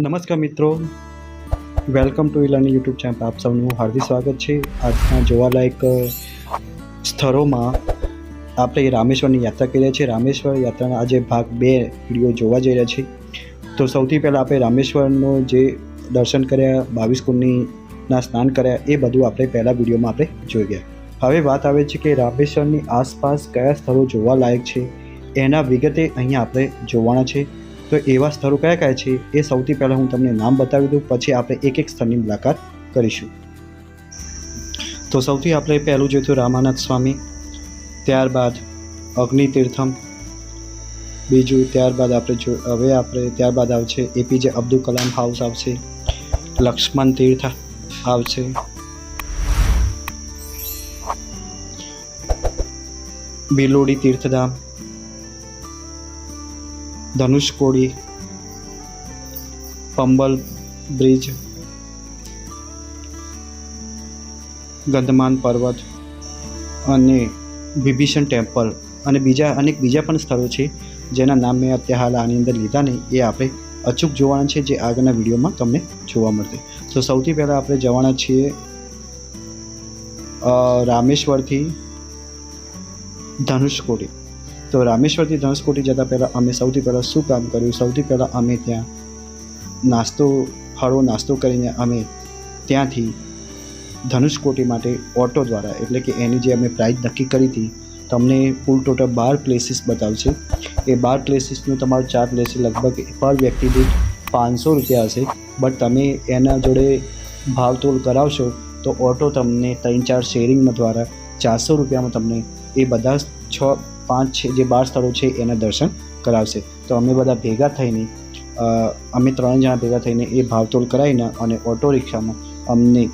નમસ્કાર મિત્રો. Welcome to e learning YouTube channel આપ સૌનું હાર્દિક સ્વાગત છે. આજના જોવાલાયક સ્થળોમાં આપણે રામેશ્વરની યાત્રા કરી રહ્યા છીએ. રામેશ્વર યાત્રાના આજે ભાગ બે વીડિયો જોવા જઈ રહ્યા છીએ. તો સૌથી પહેલાં આપણે રામેશ્વરનો જે દર્શન કર્યા, બાવીસ કુંડનીના સ્નાન કર્યા, એ બધું આપણે પહેલાં વિડીયોમાં આપણે જોઈ ગયા. હવે વાત આવે છે કે રામેશ્વરની આસપાસ કયા સ્થળો જોવાલાયક છે? એના વિગતે અહીંયા આપણે જોવાના છે. તો એવા સ્થળો કયા કયા છે એ સૌથી પહેલાં હું તમને નામ બતાવી દઉં, પછી આપણે એક એક સ્થળની મુલાકાત કરીશું. તો સૌથી આપણે પહેલું જોઈતું રામાનંદ સ્વામી, ત્યારબાદ અગ્નિ તીર્થમ બીજું ત્યારબાદ આપણે જો, હવે આપણે ત્યારબાદ આવશે એપીજે અબ્દુલ કલામ હાઉસ આવશે, લક્ષ્મણ તીર્થ આવશે. બિલોડી તીર્થધામ ધનુષકોડી પંબલ, બ્રિજ, ગંધમાન પર્વત અને વિભીષણ ટેમ્પલ અને બીજા અનેક બીજા પણ સ્થળો છે, જેના નામ મેં અત્યારે હાલ આની અંદર લીધા નહીં. એ આપણે અચૂક જોવાના છે, જે આગળના વિડીયોમાં તમને જોવા મળશે. તો સૌથી પહેલાં આપણે જવાના છીએ રામેશ્વરથી ધનુષકોડી તો રામેશ્વરથી ધનુષકોટી જતાં પહેલાં અમે સૌથી પહેલાં શું કામ કર્યું? સૌથી પહેલાં અમે ત્યાં નાસ્તો, હળવો નાસ્તો કરીને અમે ત્યાંથી ધનુષકોટી માટે ઓટો દ્વારા, એટલે કે એની જે અમે પ્રાઇસ નક્કી કરી હતી, તમને કુલ ટોટલ બાર પ્લેસીસ બતાવશે. એ બાર પ્લેસીસનું તમારું ચાર્જ લેશે લગભગ પર વ્યક્તિ દીઠ પાંચસો રૂપિયા હશે. બટ તમે એના જોડે ભાવતોલ કરાવશો, તો ઓટો તમને ત્રણ ચાર શેરિંગમાં દ્વારા ચારસો રૂપિયામાં તમને એ બધા છ પાંચ જે બાર સ્થળો છે, એના દર્શન કરાવશે. તો અમે બધા ભેગા થઈને અમે ત્રણ જણા ભેગા થઈને એ ભાવતોલ કરાવીને અને ઓટો રિક્ષામાં અમને,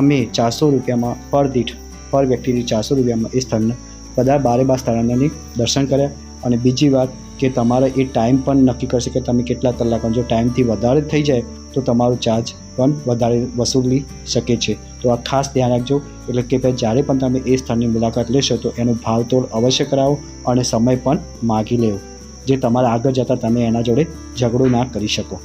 અમે ચારસો રૂપિયામાં પર દીઠ, પર વ્યક્તિની ચારસો રૂપિયામાં એ સ્થળને, બધા બારે બાર સ્થળોની દર્શન કર્યા. અને બીજી વાત કે તમારે એ ટાઈમ પણ નક્કી કરશે કે તમે કેટલા કલાક જો ટાઈમથી વધારે થઈ જાય તો તમારો ચાર્જ પણ વધારે વસૂલી શકે છે. તો આ ખાસ ધ્યાન રાખજો. એટલે કે ભાઈ જ્યારે પણ તમે એ સ્થળની મુલાકાત લેશો, તો એનો ભાવતોડ અવશ્ય કરાવો અને સમય પણ માગી લેવો. જે તમારા આગળ જતાં તમે એના જોડે ઝઘડો ના કરી શકો.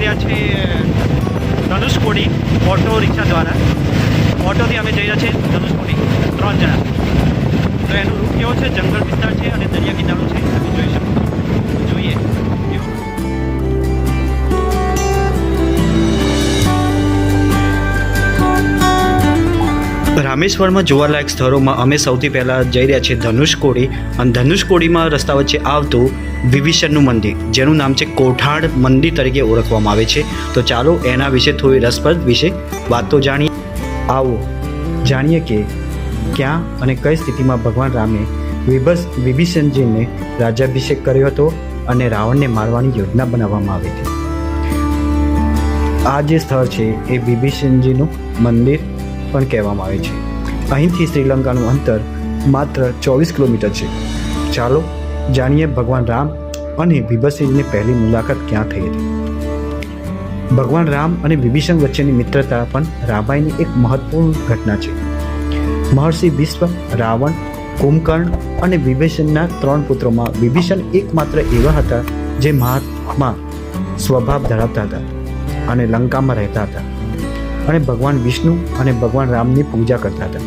રહ્યા છીએ ધનુષકોડી ઓટો રિક્ષા દ્વારા. ઓટોથી અમે જઈ રહ્યા છીએ ધનુષકોડી. ત્રણ જણા. તો એનું રૂટ કેવો છે? જંગલ વિસ્તાર છે અને દરિયા કિનારો છે. તમે જોઈ શકો જોઈએ. રામેશ્વરમાં જોવાલાયક સ્થળોમાં અમે સૌથી પહેલાં જઈ રહ્યા છીએ ધનુષકોડી. અને ધનુષકોડીમાં રસ્તા વચ્ચે આવતું વિભીષણનું મંદિર, જેનું નામ છે કોઠાડ મંદિર તરીકે ઓળખવામાં આવે છે. તો ચાલો એના વિશે થોડી રસપ્રદ વિશે વાતો જાણીએ. આવો, જાણીએ કે ક્યાં અને કઈ સ્થિતિમાં ભગવાન રામે વિભસ, વિભીષણજીને રાજ્યાભિષેક કર્યો હતો અને રાવણને મારવાની યોજના બનાવવામાં આવી હતી. આ જે સ્થળ છે એ વિભીષણજીનું મંદિર પણ કહેવામાં આવે છે. અહીંથી શ્રીલંકાનું અંતર માત્ર ચોવીસ કિલોમીટર છે. ચાલો જાણીએ ભગવાન રામ અને વિભસિંહની પહેલી મુલાકાત ક્યાં થઈ હતી? ભગવાન રામ અને વિભીષણ વચ્ચેની મિત્રતા પણ રામાયણની એક મહત્વપૂર્ણ ઘટના છે. મહર્ષિ વિશ્વ, રાવણ, કુંભકર્ણ અને વિભીષણના ત્રણ પુત્રોમાં વિભીષણ એકમાત્ર એવા હતા જે મહાત્મા સ્વભાવ ધરાવતા હતા અને લંકામાં રહેતા હતા અને ભગવાન વિષ્ણુ અને ભગવાન રામની પૂજા કરતા હતા.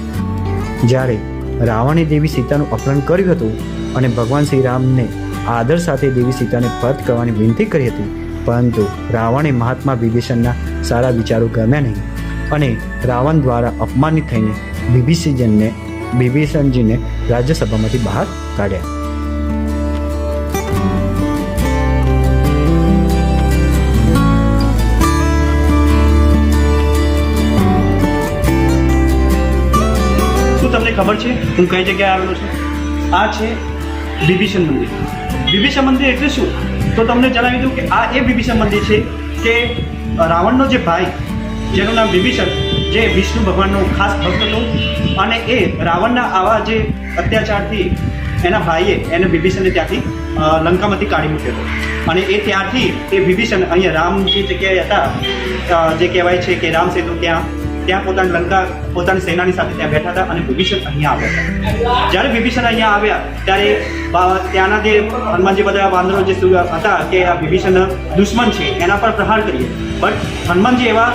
જ્યારે રાવણે દેવી સીતાનું અપહરણ કર્યું હતું અને ભગવાન શ્રી રામને આદર સાથે દેવી સીતાને પરત કરવાની વિનંતી કરી હતી. પરંતુ રાવણે મહાત્મા વિભીષણના સારા વિચારો ગમ્યા નહીં અને રાવણ દ્વારા અપમાનિત થઈને વિભીષણજીને વિભીષણજીને રાજ્યસભામાંથી બહાર કાઢ્યા. ખબર છે? હું કઈ જગ્યાએ આવેલો છું? આ છે વિભીષણ મંદિર. વિભીષણ મંદિર એટલે શું? તો તમને જણાવી દઉં કે આ એ વિભીષણ મંદિર છે કે રાવણનો જે ભાઈ, જેનું નામ વિભીષણ, જે વિષ્ણુ ભગવાનનો ખાસ ભક્ત હતો અને એ રાવણના આવા જે અત્યાચારથી એના ભાઈએ એને વિભીષણને ત્યાંથી લંકામાંથી કાઢી મૂક્યો હતો. અને એ ત્યારથી એ વિભીષણ અહીંયા રામ જે જગ્યાએ હતા જે કહેવાય છે કે રામ સેતુ ત્યાં ત્યાં પોતાની લંકા, પોતાની સેનાની સાથે ત્યાં બેઠા હતા અને વિભીષણ અહીંયા આવ્યા જ્યારે વિભીષણ અહીંયા આવ્યા, ત્યારે ત્યાંના જે હનુમાનજી બધા વાંદરો જે હતા કે આ વિભીષણ દુશ્મન છે, એના પર પ્રહાર કરીએ. બટ હનુમાનજી એવા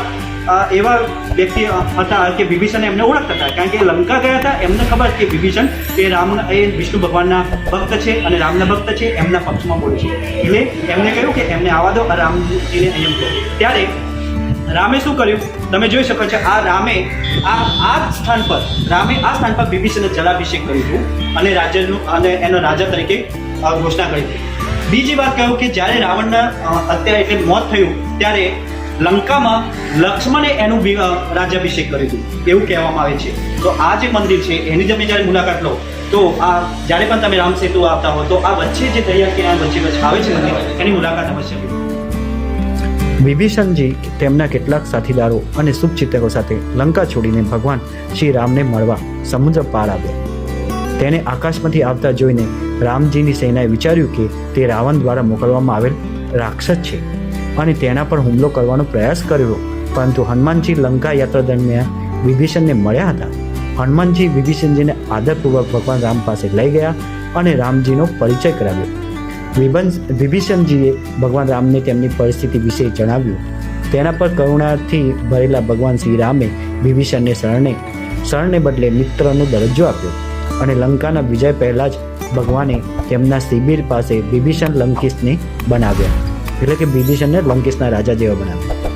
એવા વ્યક્તિ હતા કે વિભીષણ એમને ઓળખતા હતા. કારણ કે લંકા ગયા હતા, એમને ખબર કે વિભીષણ એ રામ એ વિષ્ણુ ભગવાનના ભક્ત છે અને રામના ભક્ત છે, એમના પક્ષમાં બોલે છે. એટલે એમને કહ્યું કે એમને આવવા દો રામજીને એમ કહો ત્યારે રામે શું કર્યું? તમે જોઈ શકો છો, આ રામે આ આ સ્થાન પર, રામે આ સ્થાન પર બિભીષણને જલાભિષેક કર્યું હતું અને રાજ્યનું અને એનો રાજા તરીકે ઘોષણા કરી હતી. બીજી વાત કહ્યું કે જ્યારે રાવણના અત્યારે એટલે મોત થયું, ત્યારે લંકામાં લક્ષ્મણે એનું રાજ્યાભિષેક કર્યું હતું. એવું કહેવામાં આવે છે. તો આ જે મંદિર છે, એની તમે જ્યારે મુલાકાત લો, તો આ જ્યારે પણ તમે રામ સેતુ આવતા હો, તો આ વચ્ચે જે દરિયા કિનારા વચ્ચે વચ્ચે આવે છે એની મુલાકાત અવશ્ય લો વિભીષણજી તેમના કેટલાક સાથીદારો અને શુભચિંતકો સાથે લંકા છોડીને ભગવાન શ્રી રામને મળવા સમુદ્ર પાર આવ્યા. તેને આકાશમાંથી આવતા જોઈને રામજીની સેનાએ વિચાર્યું કે તે રાવણ દ્વારા મોકલવામાં આવેલ રાક્ષસ છે અને તેના પર હુમલો કરવાનો પ્રયાસ કર્યો. પરંતુ હનુમાનજી લંકા યાત્રા દરમિયાન વિભીષણને મળ્યા હતા. હનુમાનજી વિભીષણજીને આદરપૂર્વક ભગવાન રામ પાસે લઈ ગયા અને રામજીનો પરિચય કરાવ્યો. વિભીષણજીએ ભગવાન રામને તેમની પરિસ્થિતિ વિશે જણાવ્યું. તેના પર કરુણાથી ભરેલા ભગવાન શ્રી રામે વિભીષણને શરણે શરણને બદલે મિત્રનો દરજ્જો આપ્યો અને લંકાના વિજય પહેલાં જ ભગવાને તેમના શિબિર પાસે વિભીષણ લંકેશને બનાવ્યા. એટલે કે વિભીષણને લંકેશના રાજા જેવા બનાવ્યા.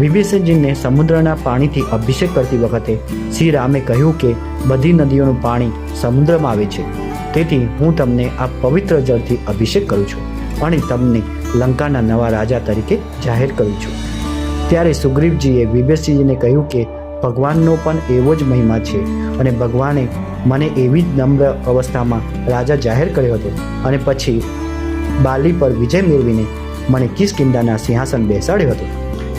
વિભીષણજીને સમુદ્રના પાણીથી અભિષેક કરતી વખતે શ્રી રામે કહ્યું કે બધી નદીઓનું પાણી સમુદ્રમાં આવે છે. તેથી હું તમને આ પવિત્ર જળથી અભિષેક કરું છું અને તમને લંકાના નવા રાજા તરીકે જાહેર કરું છું. ત્યારે સુગ્રીવજીએ વિભેશજીને કહ્યું કે, ભગવાનનો પણ એવો જ મહિમા છે અને ભગવાને મને એવી જ નમ્ર અવસ્થામાં રાજા જાહેર કર્યો હતો. અને પછી બાલી પર વિજય મેળવીને મને કિષ્કિંધાના સિંહાસન બેસાડ્યો હતો.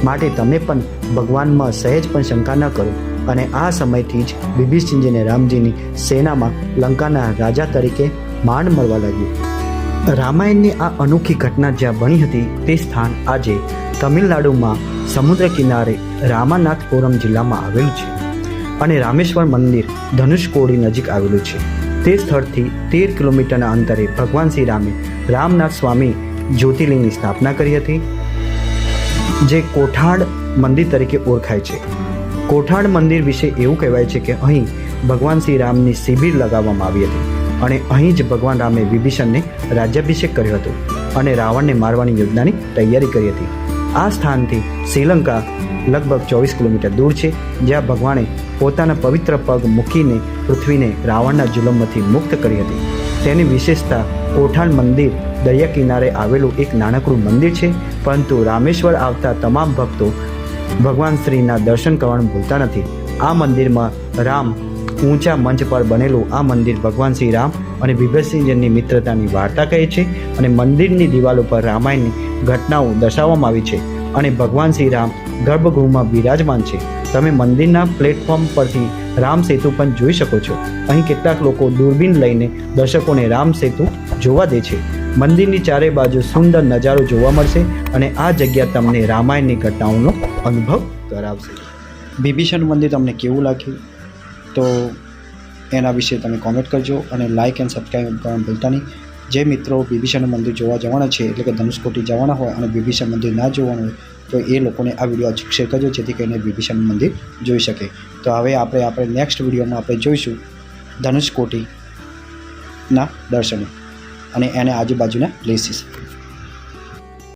માટે તમે પણ ભગવાનમાં સહેજ પણ શંકા ન કરો. અને આ સમયથી જ વિભીષણજીને રામજીની સેનામાં લંકાના રાજા તરીકે માંડ મળવા લાગ્યું. રામાયણની આ અનોખી ઘટના જ્યાં બની હતી તે સ્થાન આજે તમિલનાડુમાં સમુદ્ર કિનારે રામાનાથપુરમ જિલ્લામાં આવેલું છે અને રામેશ્વર મંદિર ધનુષકોડી નજીક આવેલું છે. તે સ્થળથી તેર કિલોમીટરના અંતરે ભગવાન શ્રી રામે રામનાથ સ્વામી જ્યોતિર્લિંગની સ્થાપના કરી હતી, જે કોઠાડ મંદિર તરીકે ઓળખાય છે. કોઠાડ મંદિર વિશે એવું કહેવાય છે કે અહીં ભગવાન શ્રી રામની શિબિર લગાવવામાં આવી હતી અને અહીં જ ભગવાન રામે વિભીષણને રાજ્યાભિષેક કર્યો હતો અને રાવણને મારવાની યોજનાની તૈયારી કરી હતી. આ સ્થાનથી શ્રીલંકા લગભગ ચોવીસ કિલોમીટર દૂર છે, જ્યાં ભગવાને પોતાના પવિત્ર પગ મૂકીને પૃથ્વીને રાવણના જુલમમાંથી મુક્ત કરી હતી. તેની વિશેષતા કોઠાણ મંદિર દરિયા કિનારે આવેલું એક નાનકડું મંદિર છે, પરંતુ રામેશ્વર આવતા તમામ ભક્તો ભગવાન શ્રીના દર્શન કરવાનું ભૂલતા નથી. આ મંદિરમાં રામ ઊંચા મંચ પર બનેલું આ મંદિર ભગવાન શ્રી રામ અને વિભીષણજીની મિત્રતાની વાર્તા કહે છે અને મંદિરની દિવાલ ઉપર રામાયણની ઘટનાઓ દર્શાવવામાં આવી છે અને ભગવાન શ્રી રામ ગર્ભગૃહમાં બિરાજમાન છે. તમે મંદિરના પ્લેટફોર્મ પરથી રામ સેતુ પણ જોઈ શકો છો. અહીં કેટલાક લોકો દૂરબીન લઈને દર્શકોને રામ સેતુ જોવા દે છે. મંદિરની ચારે બાજુ સુંદર નજારો જોવા મળશે અને આ જગ્યા તમને રામાયણની ઘટનાઓનો અનુભવ કરાવશે. વિભીષણ મંદિર તમને કેવું લાગ્યું? તો એના વિશે તમે કોમેન્ટ કરજો અને લાઇક એન્ડ સબસ્ક્રાઈબ કરવાનું ભૂલતા નહીં. જે મિત્રો વિભીષણ મંદિર જોવા જવાના છે, એટલે કે ધનુષકોટી જવાના હોય અને બિભીષણ મંદિર ના જોવાનું હોય, તો એ લોકોને આ વીડિયો શેર કરજો, જેથી કરીને વિભીષણ મંદિર જોઈ શકે. તો હવે આપણે આપણે નેક્સ્ટ વિડીયોમાં આપણે જોઈશું ધનુષકોટીના દર્શનો. અને એને આજુબાજુના પ્લેસીસ